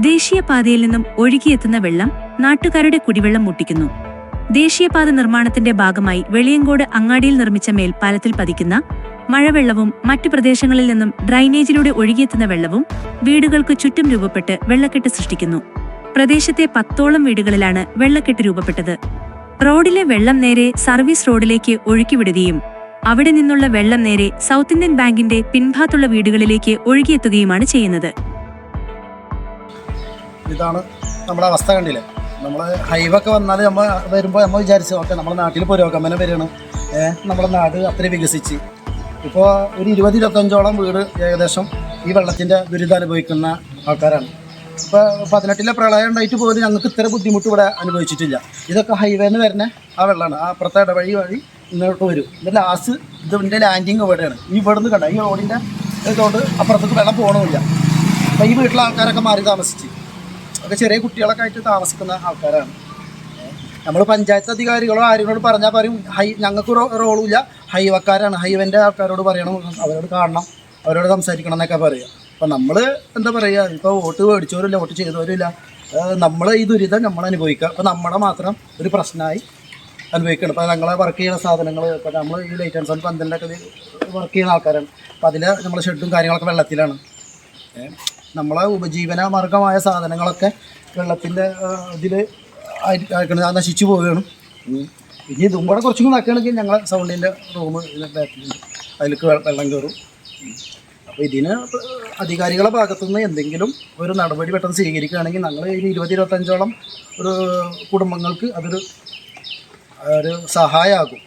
ദേശീയപാതയിൽ നിന്നും ഒഴുകിയെത്തുന്ന വെള്ളം നാട്ടുകാരുടെ കുടിവെള്ളം മുട്ടിക്കുന്നു. ദേശീയപാത നിർമ്മാണത്തിന്റെ ഭാഗമായി വെളിയങ്കോട് അങ്ങാടിയിൽ നിർമ്മിച്ച മേൽപ്പാലത്തിൽ പതിക്കുന്ന മഴവെള്ളവും മറ്റു പ്രദേശങ്ങളിൽ നിന്നും ഡ്രൈനേജിലൂടെ ഒഴുകിയെത്തുന്ന വെള്ളവും വീടുകൾക്ക് ചുറ്റും രൂപപ്പെട്ട് വെള്ളക്കെട്ട് സൃഷ്ടിക്കുന്നു. പ്രദേശത്തെ പത്തോളം വീടുകളിലാണ് വെള്ളക്കെട്ട് രൂപപ്പെട്ടത്. റോഡിലെ വെള്ളം നേരെ സർവീസ് റോഡിലേക്ക് ഒഴുക്കിവിടുകയും അവിടെ നിന്നുള്ള വെള്ളം നേരെ സൗത്ത് ഇന്ത്യൻ ബാങ്കിന്റെ പിൻഭാഗത്തുള്ള വീടുകളിലേക്ക് ഒഴുകിയെത്തുകയുമാണ് ചെയ്യുന്നത്. ഇതാണ് നമ്മുടെ അവസ്ഥ കണ്ടില്ലേ? നമ്മൾ ഹൈവൊക്കെ വന്നാൽ നമ്മൾ വരുമ്പോൾ നമ്മൾ വിചാരിച്ചു ഓക്കെ നമ്മുടെ നാട്ടിൽ പുരോഗമനം വരികയാണ്. നമ്മുടെ നാട് അത്രയും വികസിച്ച്. ഇപ്പോൾ ഒരു ഇരുപത് ഇരുപത്തഞ്ചോളം വീട് ഏകദേശം ഈ വെള്ളത്തിന്റെ ദുരിതം അനുഭവിക്കുന്ന ആൾക്കാരാണ്. ഇപ്പോൾ പതിനെട്ടിലെ പ്രളയം ഉണ്ടായിട്ട് പോലും ഞങ്ങൾക്ക് ഇത്ര ബുദ്ധിമുട്ട് ഇവിടെ അനുഭവിച്ചിട്ടില്ല. ഇതൊക്കെ ഹൈവേന്ന് വരുന്ന ആ വെള്ളമാണ് ആ അപ്പുറത്തെ ഇടവഴി വഴി ഇങ്ങോട്ട് വരും. ഇത് ലാസ്റ്റ് ഇതിന്റെ ലാൻഡിങ് ഇവിടെയാണ്. ഈ ഇവിടുന്ന് കണ്ട? ഈ റോഡിന്റെ ഇതുകൊണ്ട് അപ്പുറത്തേക്ക് വെള്ളം പോകണമില്ല അപ്പോൾ ഈ വീട്ടിലെ ആൾക്കാരൊക്കെ മാറി താമസിച്ച്. ഒക്കെ ചെറിയ കുട്ടികളൊക്കെ ആയിട്ട് താമസിക്കുന്ന ആൾക്കാരാണ്. നമ്മൾ പഞ്ചായത്ത് അധികാരികളോ ആരോടും പറഞ്ഞാൽ പറയും ഹൈ ഞങ്ങൾക്ക് റോളും ഇല്ല ഹൈവക്കാരാണ്. ഹൈവന്റെ ആൾക്കാരോട് പറയണം അവരോട് കാണണം അവരോട് സംസാരിക്കണം എന്നൊക്കെ പറയുക അപ്പം നമ്മൾ എന്താ പറയുക ഇപ്പോൾ വോട്ട് മേടിച്ചവരില്ല വോട്ട് ചെയ്തവരില്ല. നമ്മൾ ഈ ദുരിതം നമ്മൾ അനുഭവിക്കുക. അപ്പോൾ നമ്മുടെ മാത്രം ഒരു പ്രശ്നമായി അനുഭവിക്കണം. അപ്പോൾ ഞങ്ങളെ വർക്ക് ചെയ്യുന്ന സാധനങ്ങൾ ഇപ്പോൾ നമ്മൾ ഈ ലൈറ്റ് ആൻഡ് സൗണ്ട് പന്തലിന്റെ ഒക്കെ വർക്ക് ചെയ്യുന്ന ആൾക്കാരാണ്. അപ്പോൾ അതിൽ നമ്മളെ ഷെഡും കാര്യങ്ങളൊക്കെ വെള്ളത്തിലാണ്. നമ്മളെ ഉപജീവന മാർഗമായ സാധനങ്ങളൊക്കെ വെള്ളത്തിന്റെ ഇതിൽ നശിച്ചു പോവുകയാണ്. ഇനി ഇതും കൂടെ കുറച്ചും കൂടെ ആക്കുകയാണെങ്കിൽ ഞങ്ങളെ സൗണ്ടിന്റെ റൂം അതിലേക്ക് വെള്ളം കയറും. അപ്പോൾ ഇതിന് അധികാരികളുടെ ഭാഗത്തുനിന്ന് എന്തെങ്കിലും ഒരു നടപടി പെട്ടെന്ന് സ്വീകരിക്കുകയാണെങ്കിൽ ഞങ്ങൾ ഇനി ഇരുപത് ഇരുപത്തഞ്ചോളം ഒരു കുടുംബങ്ങൾക്ക് അതൊരു ഒരു സഹായമാകും